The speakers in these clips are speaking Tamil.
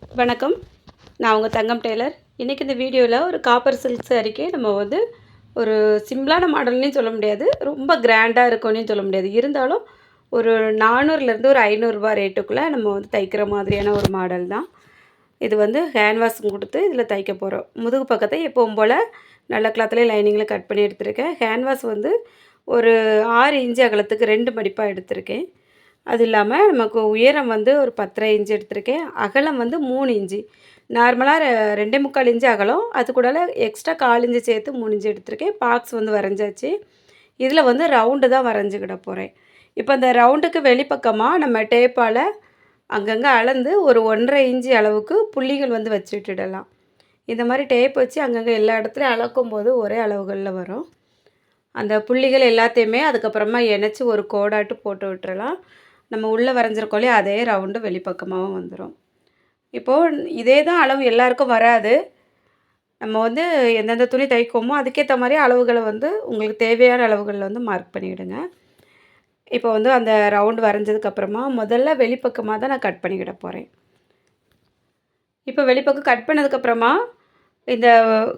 வணக்கம். நான் உங்கள் தங்கம் டெய்லர். இன்றைக்கி இந்த வீடியோவில் ஒரு காப்பர் சில்க் சாரிக்கு நம்ம வந்து ஒரு சிம்பிளான மாடல்னே சொல்ல முடியாது ரொம்ப கிராண்டாக இருக்கும்னு சொல்ல முடியாது. இருந்தாலும் ஒரு நானூறுலேருந்து ஒரு ஐநூறுரூபா ரேட்டுக்குள்ளே நம்ம வந்து தைக்கிற மாதிரியான ஒரு மாடல் தான். இது வந்து ஹேண்ட் வாஷ் கொடுத்து இதில் தைக்க போகிறோம் முதுகு பக்கத்தை எப்பவும் போல் நல்ல கிளாத்துலேயே லைனிங்கில் கட் பண்ணி எடுத்திருக்கேன். ஹேண்ட் வாஷ் வந்து ஒரு ஆறு இன்ச்சு அகலத்துக்கு ரெண்டு மடிப்பாக எடுத்திருக்கேன். அது இல்லாமல் நமக்கு உயரம் வந்து ஒரு பத்தரை இன்ச்சு எடுத்திருக்கேன். அகலம் வந்து மூணு இன்ச்சு நார்மலாக ரெண்டே முக்கால் இன்ச்சு அகலம். அது கூட எக்ஸ்ட்ரா கால் இன்ச்சு சேர்த்து மூணு இன்ச்சு எடுத்திருக்கேன். பாக்ஸ் வந்து வரைஞ்சாச்சு. இதில் வந்து ரவுண்டு தான் வரைஞ்சிக்கிட போகிறேன் இப்போ அந்த ரவுண்டுக்கு வெளிப்பக்கமாக நம்ம டேப்பால் அங்கங்கே அளந்து ஒரு ஒன்றரை இன்ச்சு அளவுக்கு புள்ளிகள் வந்து வச்சுட்டுடலாம் இந்த மாதிரி டேப் வச்சு அங்கங்கே எல்லா இடத்துலையும் அளக்கும் போது ஒரே அளவுகளில் வரும். அந்த புள்ளிகள் எல்லாத்தையுமே அதுக்கப்புறமா இணைச்சி ஒரு கோடாட்டு போட்டு விட்டுறலாம். நம்ம உள்ளே வரைஞ்சிருக்கோம் இல்லையா? அதே ரவுண்டு வெளிப்பக்கமாகவும் வந்துடும் இப்போது இதே தான் அளவு எல்லாருக்கும் வராது. நம்ம வந்து எந்தெந்த துணி தைக்கோமோ அதுக்கேற்ற மாதிரி அளவுகளை வந்து உங்களுக்கு தேவையான அளவுகளில் வந்து மார்க் பண்ணிவிடுங்க. இப்போ வந்து அந்த ரவுண்டு வரைஞ்சதுக்கப்புறமா முதல்ல வெளிப்பக்கமாக தான் நான் கட் பண்ணிக்கிட போகிறேன் இப்போ வெளிப்பக்கம் கட் பண்ணதுக்கப்புறமா இந்த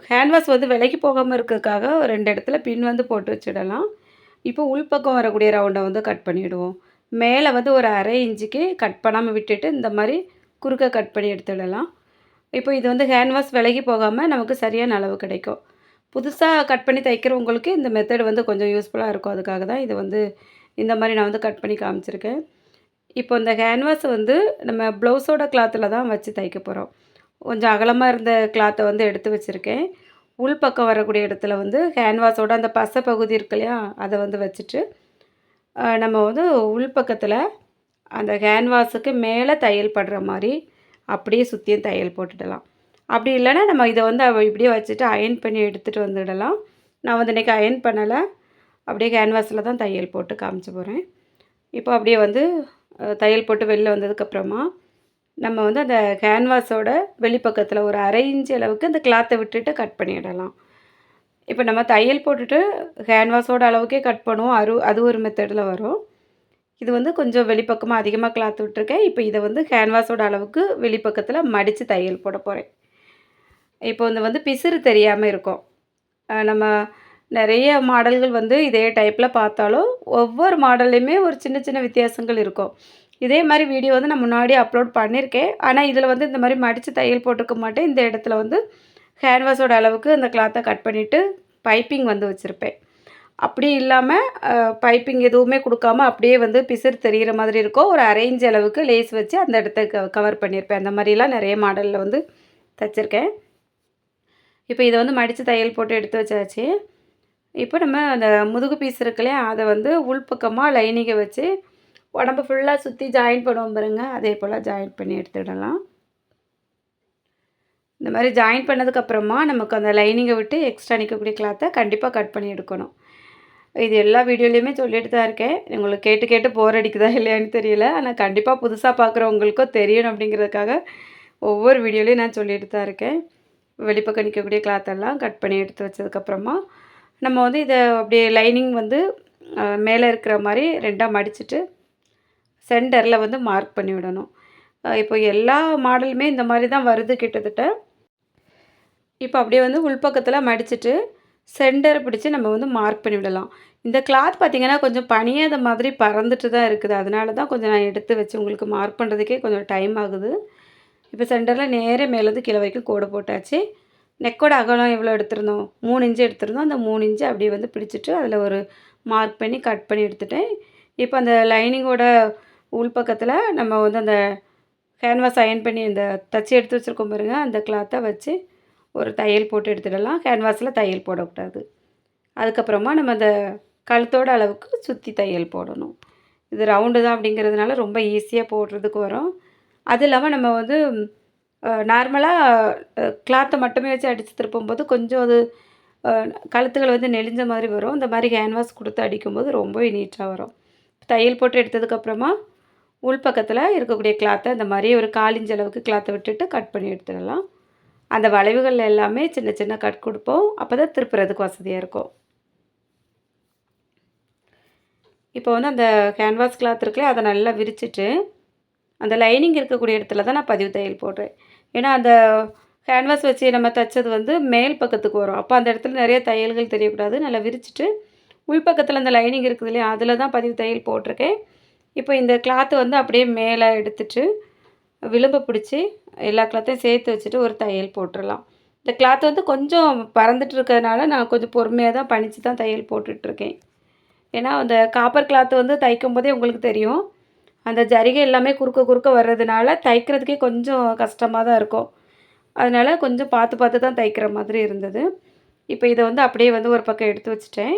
ஹேண்ட் வாஷ் வந்து விலைக்கு போகாமல் இருக்கிறதுக்காக ரெண்டு இடத்துல பின் வந்து போட்டு வச்சிடலாம். இப்போ உள்பக்கம் வரக்கூடிய ரவுண்டை வந்து கட் பண்ணிவிடுவோம். மேலே வந்து ஒரு அரை இன்ச்சுக்கு கட் பண்ணாமல் விட்டுட்டு இந்த மாதிரி குறுக்க கட் பண்ணி எடுத்துடலாம். இப்போ இது வந்து ஹேண்ட் வாஷ் விலகி போகாமல் நமக்கு சரியான அளவு கிடைக்கும். புதுசாக கட் பண்ணி தைக்கிறவங்களுக்கு இந்த மெத்தட் வந்து கொஞ்சம் யூஸ்ஃபுல்லாக இருக்கும். அதுக்காக தான் இது வந்து இந்த மாதிரி நான் வந்து கட் பண்ணி காமிச்சிருக்கேன். இப்போ இந்த ஹேண்ட் வாஷ் வந்து நம்ம ப்ளவுஸோட கிளாத்தில் தான் வச்சு தைக்க போகிறோம் கொஞ்சம் அகலமாக இருந்த கிளாத்தை வந்து எடுத்து வச்சுருக்கேன். உள் பக்கம் வரக்கூடிய இடத்துல வந்து ஹேண்ட் வாஷோட அந்த பசை பகுதி இருக்கு இல்லையா? அதை வந்து வச்சுட்டு நம்ம வந்து உள்பக்கத்தில் அந்த கேன்வாஸுக்கு மேலே தையல் படுற மாதிரி அப்படியே சுற்றியும் தையல் போட்டுடலாம். அப்படி இல்லைன்னா நம்ம இதை வந்து இப்படியே வச்சுட்டு அயன் பண்ணி எடுத்துகிட்டு வந்துடலாம். நான் வந்து இன்றைக்கி அயன் பண்ணலை. அப்படியே கேன்வாஸில் தான் தையல் போட்டு காமிச்சு போகிறேன் இப்போ அப்படியே வந்து தையல் போட்டு வெளில வந்ததுக்கப்புறமா நம்ம வந்து அந்த கேன்வாஸோட வெளிப்பக்கத்தில் ஒரு அரை இன்ச் அளவுக்கு அந்த கிளாத்தை விட்டுட்டு கட் பண்ணிடலாம். இப்போ நம்ம தையல் போட்டுட்டு ஹேண்ட்வாஷோட அளவுக்கே கட் பண்ணுவோம். அரு அது ஒரு மெத்தடில் வரும். இது வந்து கொஞ்சம் வெளிப்பக்கமாக அதிகமாக கிளாத் விட்டுருக்கேன். இப்போ இதை வந்து ஹேண்ட்வாஷோட அளவுக்கு வெளிப்பக்கத்தில் மடித்து தையல் போட போகிறேன் இப்போ இந்த வந்து பிசிறு தெரியாமல் இருக்கும். நம்ம நிறைய மாடல்கள் வந்து இதே டைப்பில் பார்த்தாலும் ஒவ்வொரு மாடல்லையுமே ஒரு சின்ன சின்ன வித்தியாசங்கள் இருக்கும். இதே மாதிரி வீடியோ வந்து நான் முன்னாடி அப்லோட் பண்ணியிருக்கேன் ஆனால் இதில் வந்து இந்த மாதிரி மடித்து தையல் போட்டிருக்க மாட்டேன். இந்த இடத்துல வந்து கேன்வாஸோட அளவுக்கு அந்த கிளாத்தை கட் பண்ணிவிட்டு பைப்பிங் வந்து வச்சுருப்பேன். அப்படி இல்லாமல் பைப்பிங் எதுவுமே கொடுக்காம அப்படியே வந்து பிசிறு தெரிகிற மாதிரி இருக்கும். ஒரு அரேஞ்ச் அளவுக்கு லேஸ் வச்சு அந்த இடத்த க கவர் பண்ணியிருப்பேன் அந்த மாதிரிலாம் நிறைய மாடலில் வந்து தைச்சிருக்கேன். இப்போ இதை வந்து மடித்து தையல் போட்டு எடுத்து வச்சாச்சு. இப்போ நம்ம அந்த முதுகு பீஸ் இருக்குல்லையா அதை வந்து உள்பக்கமாக லைனிங்கை வச்சு உடம்பு ஃபுல்லாக சுற்றி ஜாயின் பண்ணுவோம் பாருங்கள் அதே போல் ஜாயின் பண்ணி எடுத்துடலாம். இந்த மாதிரி ஜாயின் பண்ணதுக்கப்புறமா நமக்கு அந்த லைனிங்கை விட்டு எக்ஸ்ட்ரா நிற்கக்கூடிய கிளாத்தை கண்டிப்பாக கட் பண்ணி எடுக்கணும். இது எல்லா வீடியோலையுமே சொல்லிட்டு தான் இருக்கேன். உங்களுக்கு கேட்டு கேட்டு போர் அடிக்குதா இல்லையான்னு தெரியல. ஆனால் கண்டிப்பாக புதுசாக பார்க்குறவங்களுக்கும் தெரியணும் அப்படிங்கிறதுக்காக ஒவ்வொரு வீடியோலையும் நான் சொல்லிட்டு தான் இருக்கேன். வெளிப்பக்கம் நிற்கக்கூடிய கிளாத்தெல்லாம் கட் பண்ணி எடுத்து வச்சதுக்கப்புறமா நம்ம வந்து இதை அப்படியே லைனிங் வந்து மேலே இருக்கிற மாதிரி ரெண்டாக மடிச்சுட்டு சென்டரில் வந்து மார்க் பண்ணி விடணும். இப்போ எல்லா மாடலுமே இந்த மாதிரி தான் வருது கிட்டத்தட்ட. இப்போ அப்படியே வந்து உள்பக்கத்தில் மடிச்சுட்டு சென்டரை பிடிச்சி நம்ம வந்து மார்க் பண்ணி விடலாம். இந்த கிளாத் பார்த்திங்கன்னா கொஞ்சம் பனியாத மாதிரி பறந்துட்டு தான் இருக்குது. அதனால தான் கொஞ்சம் நான் எடுத்து வச்சு உங்களுக்கு மார்க் பண்ணுறதுக்கே கொஞ்சம் டைம் ஆகுது. இப்போ சென்டரில் நேரே மேலேருந்து கீழே வரைக்கும் கோடு போட்டாச்சு. நெக்கோட அகலம் எவ்வளோ எடுத்திருந்தோம்? மூணு இன்ச்சு எடுத்திருந்தோம். அந்த மூணு இன்ச்சு அப்படியே வந்து பிடிச்சிட்டு அதில் ஒரு மார்க் பண்ணி கட் பண்ணி எடுத்துட்டேன். இப்போ அந்த லைனிங்கோட உள்பக்கத்தில் நம்ம வந்து அந்த கேன்வாஸ் அயன் பண்ணி இந்த தச்சு எடுத்து வச்சுருக்கோம் பாருங்கள் அந்த கிளாத்தை வச்சு ஒரு தையல் போட்டு எடுத்துடலாம். கேன்வாஸில் தையல் போடக்கூடாது. அதுக்கப்புறமா நம்ம அந்த கழுத்தோட அளவுக்கு சுற்றி தையல் போடணும். இது ரவுண்டு தான் அப்படிங்கிறதுனால ரொம்ப ஈஸியாக போடுறதுக்கு வரும். அது இல்லாமல் நம்ம வந்து நார்மலாக கிளாத்தை மட்டுமே வச்சு அடித்து திருப்பும்போது கொஞ்சம் அது கழுத்துகள் வந்து நெளிஞ்ச மாதிரி வரும். இந்த மாதிரி கேன்வாஸ் கொடுத்து அடிக்கும்போது ரொம்பவே நீட்டாக வரும். தையல் போட்டு எடுத்ததுக்கப்புறமா உள்பக்கத்தில் இருக்கக்கூடிய கிளாத்தை இந்த மாதிரி ஒரு காலிஞ்ச அளவுக்கு கிளாத்தை விட்டுட்டு கட் பண்ணி எடுத்துடலாம். அந்த வளைவுகள் எல்லாமே சின்ன சின்ன கட் கொடுப்போம். அப்போ தான் திருப்புறதுக்கு வசதியாக இருக்கும். இப்போ வந்து அந்த கேன்வாஸ் கிளாத் இருக்குல்ல அதை நல்லா விரிச்சிட்டு அந்த லைனிங் இருக்கக்கூடிய இடத்துல தான் நான் பதிவு தையல் போடுறேன். ஏன்னா அந்த கேன்வாஸ் வச்சு நம்ம தைச்சது வந்து மேல் பக்கத்துக்கு வரும். அப்போ அந்த இடத்துல நிறைய தையல்கள் தெரியக்கூடாது. நல்லா விரிச்சிட்டு உள்பக்கத்தில் அந்த லைனிங் இருக்குது இல்லையா அதில் தான் பதிவு தையல் போட்டிருக்கேன். இப்போ இந்த கிளாத்து வந்து அப்படியே மேலே எடுத்துட்டு விளிம்பை பிடிச்சி எல்லா கிளாத்தையும் சேர்த்து வச்சுட்டு ஒரு தையல் போட்டுடலாம் இந்த கிளாத் வந்து கொஞ்சம் பறந்துட்டு இருக்கிறதுனால நான் கொஞ்சம் பொறுமையாக தான் பணித்து தான் தையல் போட்டுட்ருக்கேன் ஏன்னா அந்த காப்பர் கிளாத் வந்து தைக்கும் போதே உங்களுக்கு தெரியும். அந்த ஜரிகை எல்லாமே குறுக்க குறுக்க வர்றதுனால தைக்கிறதுக்கே கொஞ்சம் கஷ்டமாக தான் இருக்கும். அதனால் கொஞ்சம் பார்த்து பார்த்து தான் தைக்கிற மாதிரி இருந்தது. இப்போ இதை வந்து அப்படியே வந்து ஒரு பக்கம் எடுத்து வச்சுட்டேன்.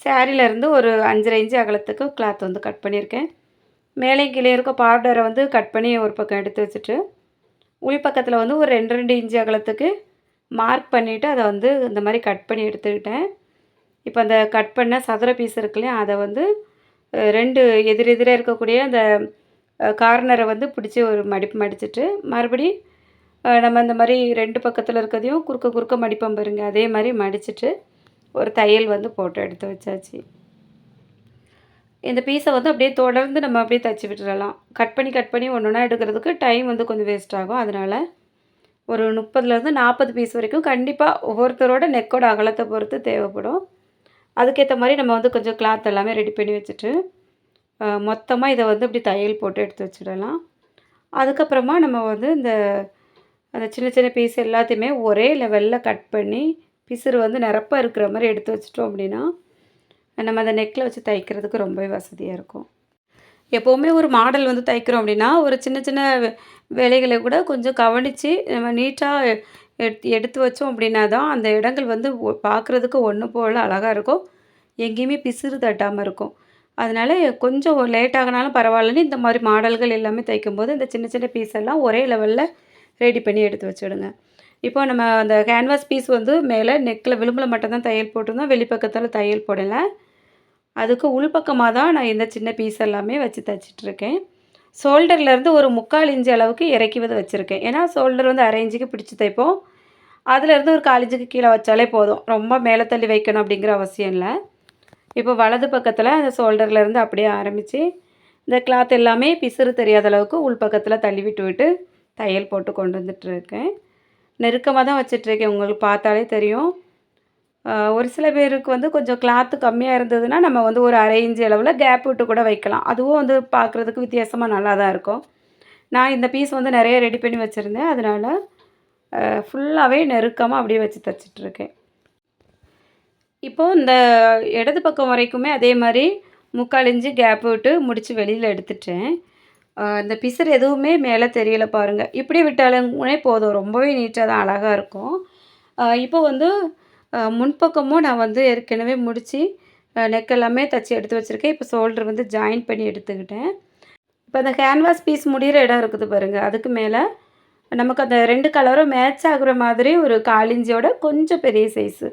சேரீலேருந்து ஒரு அஞ்சரை இன்ச்சு அகலத்துக்கு கிளாத் வந்து கட் பண்ணியிருக்கேன். மேலே கீழே இருக்க பார்டரை வந்து கட் பண்ணி ஒரு பக்கம் எடுத்து வச்சுட்டு உள் பக்கத்தில் வந்து ஒரு ரெண்டு ரெண்டு இன்ச்சு அகலத்துக்கு மார்க் பண்ணிவிட்டு அதை வந்து இந்த மாதிரி கட் பண்ணி எடுத்துக்கிட்டேன். இப்போ அந்த கட் பண்ண சதுர பீஸ் இருக்கு இல்லையா அதை வந்து ரெண்டு எதிர் எதிராக இருக்கக்கூடிய அந்த கார்னரை வந்து பிடிச்சி ஒரு மடிப்பு மடிச்சிட்டு மறுபடி நம்ம இந்த மாதிரி ரெண்டு பக்கத்தில் இருக்கிறதையும் குறுக்க குறுக்க மடிப்போம் பாருங்க அதே மாதிரி மடிச்சிட்டு ஒரு தையல் வந்து போட்டு எடுத்து வச்சாச்சு. இந்த பீஸை வந்து அப்படியே தொடர்ந்து நம்ம அப்படியே தச்சு விட்டுறலாம். கட் பண்ணி கட் பண்ணி ஒன்று ஒன்றா எடுக்கிறதுக்கு டைம் வந்து கொஞ்சம் வேஸ்ட் ஆகும். அதனால் ஒரு முப்பதுலேருந்து நாற்பது பீஸ் வரைக்கும் கண்டிப்பாக ஒவ்வொருத்தரோட நெக்கோட அகலத்தை பொறுத்து தேவைப்படும். அதுக்கேற்ற மாதிரி நம்ம வந்து கொஞ்சம் கிளாத் எல்லாமே ரெடி பண்ணி வச்சுட்டு மொத்தமாக இதை வந்து இப்படி தையல் போட்டு எடுத்து வச்சிடலாம். அதுக்கப்புறமா நம்ம வந்து இந்த அந்த சின்ன சின்ன பீஸ் எல்லாத்தையுமே ஒரே லெவலில் கட் பண்ணி பிசுறு வந்து நிரப்ப இருக்கிற மாதிரி எடுத்து வச்சிட்டோம் அப்படின்னா நம்ம அந்த நெக்கில் வச்சு தைக்கிறதுக்கு ரொம்பவே வசதியாக இருக்கும். எப்போவுமே ஒரு மாடல் வந்து தைக்கிறோம் அப்படின்னா ஒரு சின்ன சின்ன வேலைகளை கூட கொஞ்சம் கவனித்து நம்ம நீட்டாக எடுத்து எடுத்து வச்சோம் அப்படின்னா தான் அந்த இடங்கள் வந்து பார்க்குறதுக்கு ஒன்று போல் அழகாக இருக்கும். எங்கேயுமே பிசுறு தட்டாமல் இருக்கும். அதனால் கொஞ்சம் லேட் ஆகினாலும் பரவாயில்லன்னு இந்த மாதிரி மாடல்கள் எல்லாமே தைக்கும்போது இந்த சின்ன சின்ன பீஸ் எல்லாம் ஒரே லெவலில் ரெடி பண்ணி எடுத்து வச்சுடுங்க. இப்போ நம்ம அந்த கேன்வாஸ் பீஸ் வந்து மேலே நெக்கில் விளிம்பில் மட்டும்தான் தையல் போட்டிருந்தோம். வெளிப்பக்கத்தில் தையல் போடலை. அதுக்கு உள்பக்கமாக தான் நான் இந்த சின்ன பீஸ் எல்லாமே வச்சு தைச்சிட்ருக்கேன். ஷோல்டர்லேருந்து ஒரு முக்கால் இன்ச்சு அளவுக்கு இறக்கிவது வச்சுருக்கேன். ஏன்னா ஷோல்டர் வந்து அரை இன்ச்சுக்கு பிடிச்சி தைப்போம். அதுலேருந்து ஒரு கால் இன்ச்சுக்கு கீழே வச்சாலே போதும். ரொம்ப மேலே தள்ளி வைக்கணும் அப்படிங்கிற அவசியம் இல்லை. இப்போ வலது பக்கத்தில் அந்த ஷோல்டர்லேருந்து அப்படியே ஆரம்பித்து இந்த கிளாத் எல்லாமே பிசுறு தெரியாத அளவுக்கு உள் பக்கத்தில் தள்ளி விட்டு விட்டு தையல் போட்டு கொண்டு வந்துட்டுருக்கேன் நெருக்கமாக தான் வச்சிட்ருக்கேன். உங்களுக்கு பார்த்தாலே தெரியும். ஒரு சில பேருக்கு வந்து கொஞ்சம் கிளாத்து கம்மியாக இருந்ததுன்னா நம்ம வந்து ஒரு அரை இன்ச்சு அளவில் கேப் விட்டு கூட வைக்கலாம். அதுவும் வந்து பார்க்குறதுக்கு வித்தியாசமாக நல்லா தான் இருக்கும். நான் இந்த பீஸ் வந்து நிறைய ரெடி பண்ணி வச்சுருந்தேன். அதனால் ஃபுல்லாகவே நெருக்கமாக அப்படியே வச்சு தைச்சிட்ருக்கேன் இப்போது இந்த இடது பக்கம் வரைக்குமே அதே மாதிரி முக்கால் இன்ச்சு கேப் விட்டு முடித்து வெளியில் எடுத்துட்டேன். இந்த பிசர் எதுவுமே மேலே தெரியல பாருங்கள் இப்படி விட்டாலுமே போதும். ரொம்பவே நீட்டாக தான் அழகாக இருக்கும். இப்போ வந்து முன்பக்கமும் நான் வந்து ஏற்கனவே முடித்து நெக் எல்லாமே தச்சு எடுத்து வச்சுருக்கேன். இப்போ ஷோல்டர் வந்து ஜாயின் பண்ணி எடுத்துக்கிட்டேன். இப்போ அந்த கேன்வாஸ் பீஸ் முடிகிற இடம் இருக்குது பாருங்கள் அதுக்கு மேலே நமக்கு அந்த ரெண்டு கலரும் மேட்ச் ஆகுற மாதிரி ஒரு காலிஞ்சியோட கொஞ்சம் பெரிய சைஸு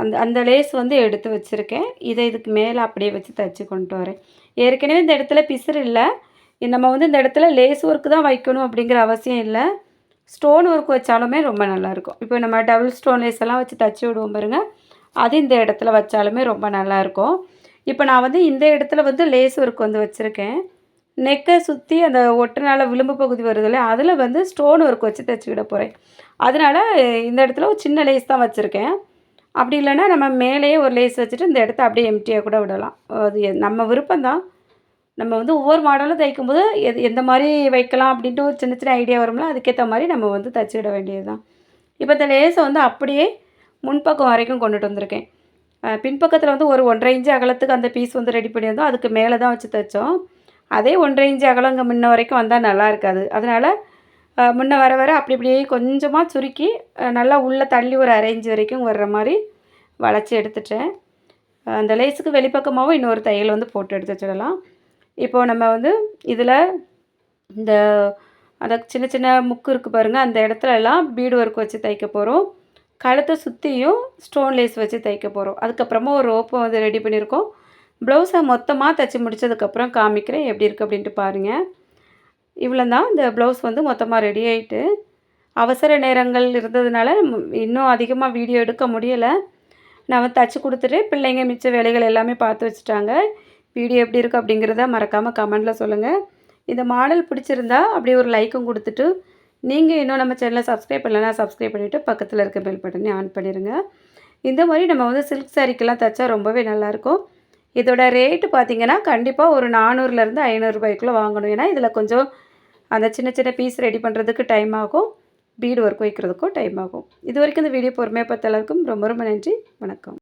அந்த அந்த லேஸ் வந்து எடுத்து வச்சுருக்கேன். இதை இதுக்கு மேலே அப்படியே வச்சு தச்சு கொண்டு வரேன். ஏற்கனவே இந்த இடத்துல பிசுறு இல்லை. நம்ம வந்து இந்த இடத்துல லேஸ் ஒர்க்கு தான் வைக்கணும் அப்படிங்கிற அவசியம் இல்லை. ஸ்டோன் ஒர்க் வச்சாலுமே ரொம்ப நல்லாயிருக்கும். இப்போ நம்ம டபுள் ஸ்டோன் லேஸ் எல்லாம் வச்சு தச்சு விடுவோம் பாருங்கள் அது இந்த இடத்துல வச்சாலுமே ரொம்ப நல்லாயிருக்கும். இப்போ நான் வந்து இந்த இடத்துல வந்து லேஸ் ஒர்க் வந்து வச்சுருக்கேன். நெக்கை சுற்றி அந்த ஒட்டுனால விளிம்பு பகுதி வருதுல்ல அதில் வந்து ஸ்டோன் ஒர்க் வச்சு தைச்சிக்கிட போகிறேன் அதனால் இந்த இடத்துல ஒரு சின்ன லேஸ் தான் வச்சுருக்கேன். அப்படி இல்லைன்னா நம்ம மேலேயே ஒரு லேஸ் வச்சுட்டு இந்த இடத்த அப்படியே எம்டியாக கூட விடலாம். அது நம்ம விருப்பம்தான். நம்ம வந்து ஒவ்வொரு மாடலும் தைக்கும்போது எது எந்த மாதிரி வைக்கலாம் அப்படின்ட்டு ஒரு சின்ன சின்ன ஐடியா வரும்ல அதுக்கேற்ற மாதிரி நம்ம வந்து தச்சுக்கிட வேண்டியது தான் இப்போ இந்த லேஸை வந்து அப்படியே முன்பக்கம் வரைக்கும் கொண்டுட்டு வந்திருக்கேன். பின்பக்கத்தில் வந்து ஒரு ஒன்றரை இன்ச்சு அகலத்துக்கு அந்த பீஸ் வந்து ரெடி பண்ணியிருந்தோம். அதுக்கு மேலே தான் வச்சு தைச்சோம். அதே ஒன்றரை இன்ச்சு அகலம் இங்கே முன்ன வரைக்கும் வந்தால் நல்லா இருக்காது. அதனால் முன்ன வர வர அப்படி இப்படியே கொஞ்சமாக சுருக்கி நல்லா உள்ளே தள்ளி ஒரு அரை இன்ச்சு வரைக்கும் வர்ற மாதிரி வளைச்சி எடுத்துட்டேன். அந்த லேஸுக்கு வெளிப்பக்கமாகவும் இன்னொரு தையல் வந்து போட்டு எடுத்து வச்சிடலாம். இப்போது நம்ம வந்து இதில் இந்த அந்த சின்ன சின்ன முக்கு இருக்குது பாருங்கள் அந்த இடத்துல எல்லாம் பீடு ஒர்க் வச்சு தைக்க போகிறோம் கழுத்தை சுற்றியும் ஸ்டோன் லேஸ் வச்சு தைக்க போகிறோம் அதுக்கப்புறமா ஒரு ரோப்பை வந்து ரெடி பண்ணியிருக்கோம். ப்ளவுஸை மொத்தமாக தைச்சி முடிச்சதுக்கப்புறம் காமிக்கிறேன் எப்படி இருக்குது அப்படின்ட்டு பாருங்கள் இவ்வளோ தான் இந்த ப்ளவுஸ் வந்து மொத்தமாக ரெடி ஆகிட்டு அவசர நேரங்கள் இருந்ததுனால இன்னும் அதிகமாக வீடியோ எடுக்க முடியலை. நான் வந்து கொடுத்துட்டு பிள்ளைங்க மிச்ச வேலைகள் எல்லாமே பார்த்து வச்சுட்டாங்க. வீடியோ எப்படி இருக்குது அப்படிங்கிறத மறக்காமல் கமெண்டில் சொல்லுங்கள் இந்த மாடல் பிடிச்சிருந்தா அப்படியே ஒரு லைக்கும் கொடுத்துட்டு நீங்கள் இன்னும் நம்ம சேனலை சப்ஸ்கிரைப் பண்ணலன்னா சப்ஸ்கிரைப் பண்ணிவிட்டு பக்கத்தில் இருக்க பெல் பட்டனை ஆன் பண்ணிடுங்க இந்த மாதிரி நம்ம வந்து சில்க் சாரீக்கெல்லாம் தைச்சா ரொம்பவே நல்லாயிருக்கும் இதோட ரேட்டு பார்த்தீங்கன்னா கண்டிப்பாக ஒரு நானூறுலேருந்து ஐநூறுரூபாய்க்குள்ளே வாங்கணும். ஏன்னா இதில் கொஞ்சம் அந்த சின்ன சின்ன பீஸ் ரெடி பண்ணுறதுக்கு டைம் ஆகும். பீடு ஒர்க் வைக்கிறதுக்கும் டைம் ஆகும். இது வரைக்கும் இந்த வீடியோ பொறுமையாக பார்த்த எல்லாருக்கும் ரொம்ப ரொம்ப நன்றி. வணக்கம்.